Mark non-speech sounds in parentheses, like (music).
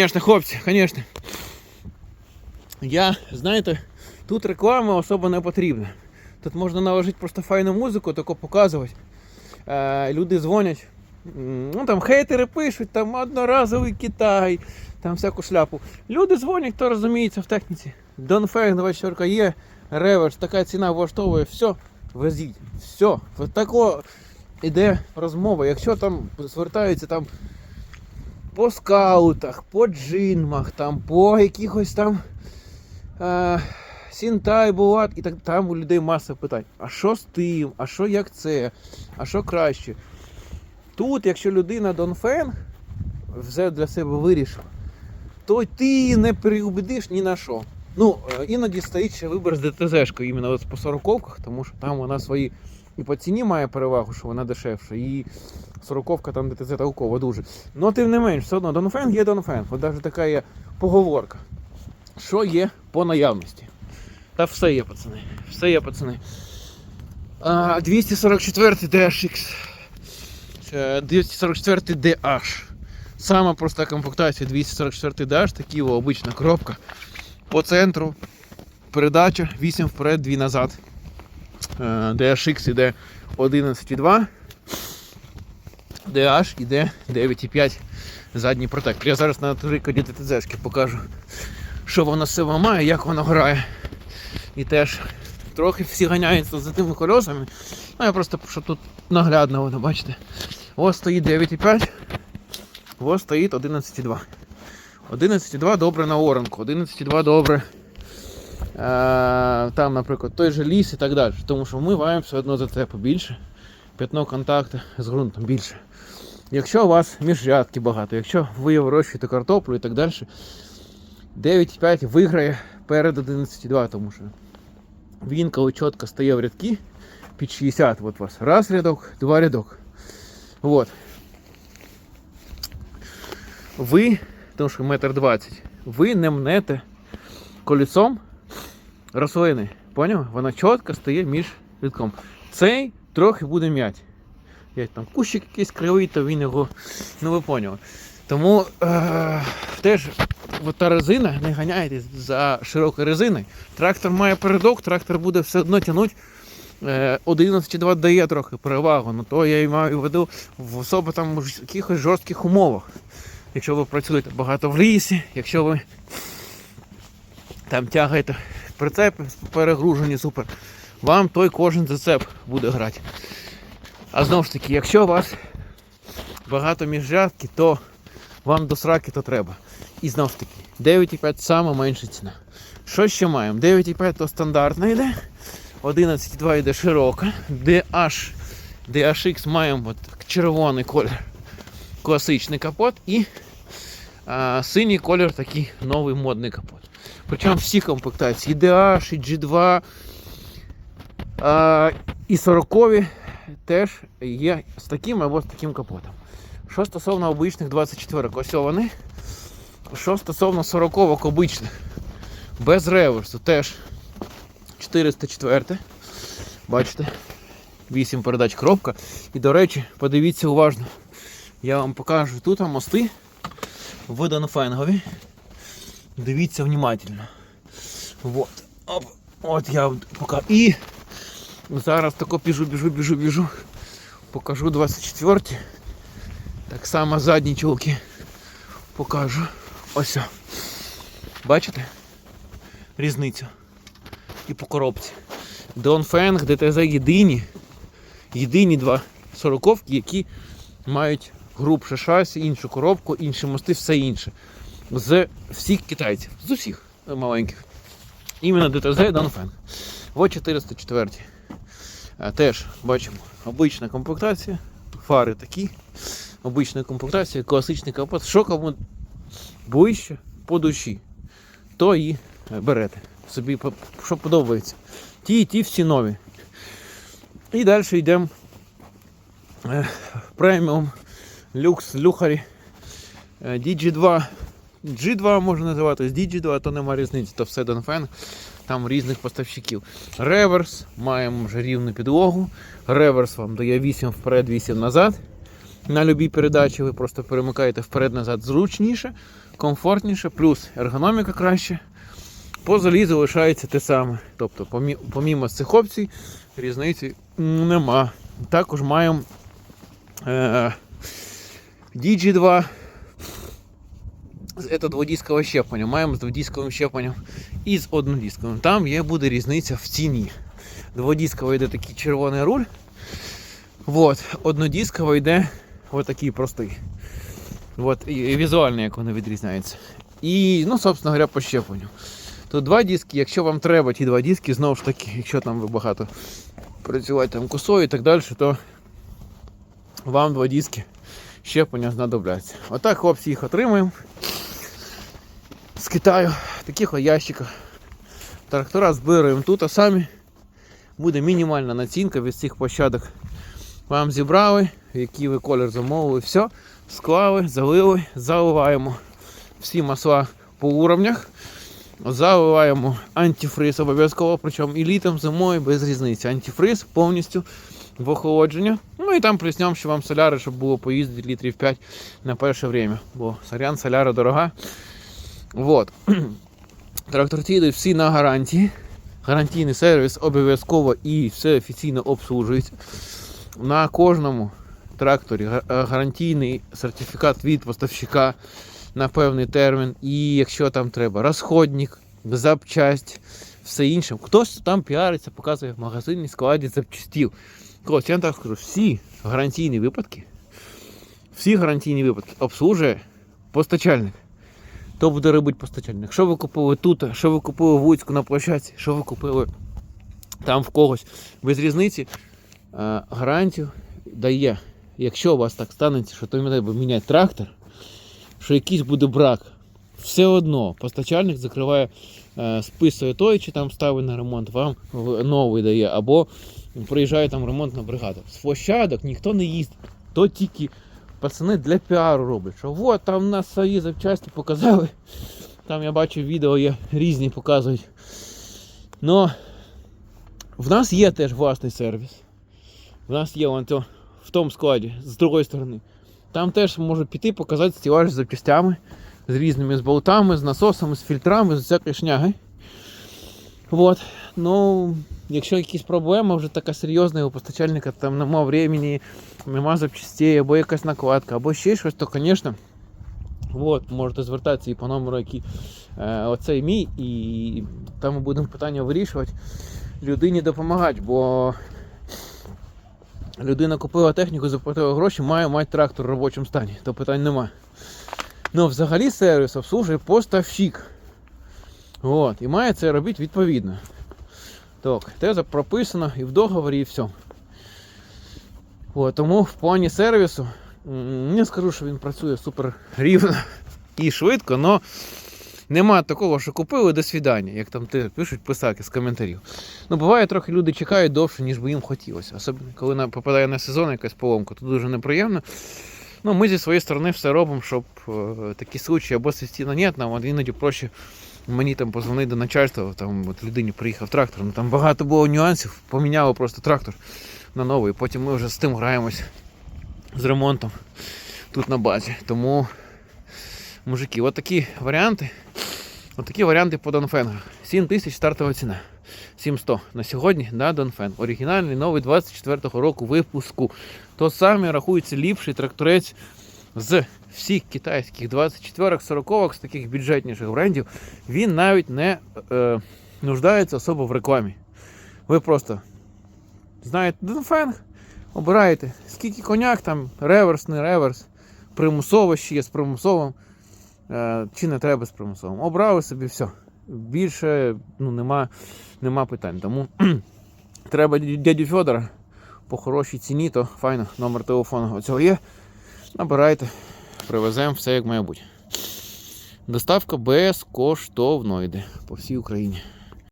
Звісно, хлопці, звісно. Я, знаєте, тут реклама особо не потрібна. Тут можна наложити просто файну музику, таку показувати. Е, люди дзвонять. Ну там хейтери пишуть, там одноразовий Китай, там всяку шляпу. Люди дзвонять, хто розуміється в техніці. Донфег 24 є, реверс, така ціна влаштовує, все, везіть. Все. Тако іде розмова. Якщо там звертаються там по скаутах, по джинмах, там, по якихось там е, Сінтай, Булат, і так там у людей маса питань. А що з тим? А що як це? А що краще? Тут, якщо людина Донфен все для себе вирішив, то ти не переубедиш ні на що. Ну, е, іноді стоїть ще вибір з ДТЗ-шкою, іменно от по сороковках, тому що там вона свої і по ціні має перевагу, що вона дешевша, і сороковка там ДТЗ толкова дуже. Ну, тим не менш, все одно Донфен є Донфен. От навіть така є поговорка. Що є по наявності? Та все є, пацани. Все є, пацани. А, 244 DHX. Е, 244 DH. Сама проста комплектація 244 DH, такі обична коробка. По центру передача 8 вперед, 2 назад. Е, DHX іде 11,2. DH іде 9,5 задній протектор. Я зараз на прикладі ТТЗ-шки покажу, що воно з має, як воно грає. І теж трохи всі ганяються за тими колесами. Ну я просто щоб тут наглядно воно, бачите. Ось стоїть 9,5, ось стоїть 11,2. 11,2 добре на оранку, 11,2 добре. Е, там, наприклад, той же ліс і так далі. Тому що ми маємо все одно зацепи більше. П'ятно контакту з ґрунтом більше. Якщо у вас міжрядки багато, якщо ви вирощуєте картоплю і так далі, 9,5 виграє перед 11,2, тому що він коли чітко стає в рядки під 60, от у вас раз рядок, два рядок. Вот. Ви, тому що метр двадцять, ви не мнете колесом рослини. Поняв? Вона чітко стає між рядком. Цей трохи буде м'ять. Є там кущик якийсь кривий, то він його. Ну ви. Тому е- теж от та резина, не ганяйтесь за широкою резиною. Трактор має передок, трактор буде все одно тягнути. Е, 11,2 дає трохи перевагу, ну то я і маю в виду в особо там в якихось жорстких умовах. Якщо ви працюєте багато в лісі, якщо ви там тягаєте прицепи перегружені супер, вам той кожен зацеп буде грати. А знову ж таки, якщо у вас багато міжрядки, то вам до сраки то треба. І знову ж таки, 9,5 сама менша ціна. Що ще маємо? 9,5 то стандартна йде, 11,2 йде широка, DH, DHX маємо от червоний колір, класичний капот і синій колір такий новий модний капот. Причому всі комплектації, і DH, і G2, а, і 40 теж є з таким або з таким капотом. Що стосовно обичних 24 ось вони. Що стосовно 40 обичних, без реверсу, теж 404. Бачите, 8 передач коробка. І, до речі, подивіться уважно. Я вам покажу тут мости водонофенгові. Дивіться внимательно. Вот. Оп. От я покажу. І зараз тако біжу, біжу, біжу, біжу. Покажу 24. Так само задні чулки покажу. Ось. Бачите? Різницю. І по коробці. Донфенг, ДТЗ єдині. Єдині два сороковки, які мають грубше шасі, іншу коробку, інші мости, все інше. З всіх китайців. З усіх маленьких. Іменно ДТЗ і Донфенг. 404. Теж бачимо обична комплектація. Фари такі. Обична комплектація, класичний капот. Що кому ближче по душі, то і берете. Собі що подобається. Ті і ті всі нові. І далі йдемо е, преміум, люкс, люхарі. Е, DG2. G2 можна називати, з DG2, то нема різниці, то все Донфен. Там різних поставщиків. Реверс, маємо вже рівну підлогу. Реверс вам дає 8 вперед, 8 назад. На любій передачі ви просто перемикаєте вперед-назад зручніше. комфортніше, плюс ергономіка краще. По залізу лишається те саме. Тобто, помі- помімо цих опцій, різниці нема. Також маємо е, DG2. Це дводіскове щеплення. Маємо з дводісковим щепленням і з однодісковим. Там є буде різниця в ціні. Дводіскове йде такий червоний руль. Вот. Однодісково йде отакий простий. От, і, візуально, як вони відрізняються. І, ну, собственно говоря, по щепленню. Тут два диски, якщо вам треба ті два диски, знову ж таки, якщо там ви багато працювати там косою і так далі, то вам два диски щеплення знадобляться. Отак хлопці їх отримуємо. З Китаю, таких ящиках. Трактора збираємо тут, а самі буде мінімальна націнка від цих площадок. Вам зібрали, який ви колір замовили, все, склали, залили, заливаємо всі масла по уровнях. Заливаємо антифриз обов'язково, причому і літом, зимою без різниці. Антифриз повністю в охолодження. Ну і там плюснем, що вам соляри, щоб було поїздити літрів 5 на перше время. Бо сорян, соляра дорога. Вот. (clears throat) Тракторці всі на гарантії. Гарантійний сервіс обов'язково і все офіційно обслужується. На кожному тракторі е, гарантійний сертифікат від поставщика на певний термін. І якщо там треба розходник, запчасть, все інше. Хтось там піариться, показує в магазині складі запчастів. Ось я так скажу, всі гарантійні випадки, всі гарантійні випадки обслужує постачальник. То буде робити постачальник. Що ви купили тут, що ви купили в Луцьку на площадці, що ви купили там в когось без різниці, е, гарантію дає. Якщо у вас так станеться, що то треба міняти трактор, що якийсь буде брак, все одно постачальник закриває, е, списує той, чи там ставить на ремонт, вам новий дає, або приїжджає там ремонтна бригада. З площадок ніхто не їздить, то тільки пацани для піару роблять. Що от там у нас свої запчасті показали. Там я бачу відео є різні показують. Но в нас є теж власний сервіс. В нас є вон то, в тому складі, з другої сторони. Там теж можуть піти показати стілаж з запчастями, з різними з болтами, з насосами, з фільтрами, з всякої шняги. Вот. Ну, якщо якісь проблеми, вже така серйозна, у постачальника там нема времени, нема запчастей, або якась накладка, або ще щось, то, звісно, от, можете звертатися і по номеру, який е, оцей мій, і там ми будемо питання вирішувати, людині допомагати, бо людина купила техніку, заплатила гроші, має мати трактор в робочому стані, то питань нема. Ну, взагалі сервіс обслужує поставщик. От, і має це робити відповідно. Так, теза прописано і в договорі, і все. От, тому в плані сервісу не скажу, що він працює супер рівно і швидко, але нема такого, що купили до свідання, як там те пишуть писаки з коментарів. Ну, буває, трохи люди чекають довше, ніж би їм хотілося. Особливо, коли попадає на сезон якась поломка, то дуже неприємно. Ну, ми зі своєї сторони все робимо, щоб е, такі случаї або свістіно нет, нам іноді проще мені там позвонити до начальства, там от людині приїхав трактор, ну там багато було нюансів, поміняли просто трактор на новий. Потім ми вже з тим граємось з ремонтом тут на базі. Тому, мужики, от такі варіанти. От такі варіанти по Донфенгу. 7 тисяч стартова ціна. 7100 на сьогодні на Донфен. Оригінальний новий 24-го року випуску. То саме рахується ліпший тракторець з всіх китайських 24-х, 40-х, з таких бюджетніших брендів. Він навіть не е, нуждається особо в рекламі. Ви просто знаєте Донфенг, обираєте, скільки коняк, там реверс, не реверс, примусово ще є з примусовим. Е, чи не треба з примусовим. Обрали собі все. Більше ну, нема, нема питань. Тому (clears throat) треба дядю Федора по хорошій ціні, то файно, номер телефону оцього є. Набирайте, привеземо все як має бути. Доставка безкоштовно йде по всій Україні.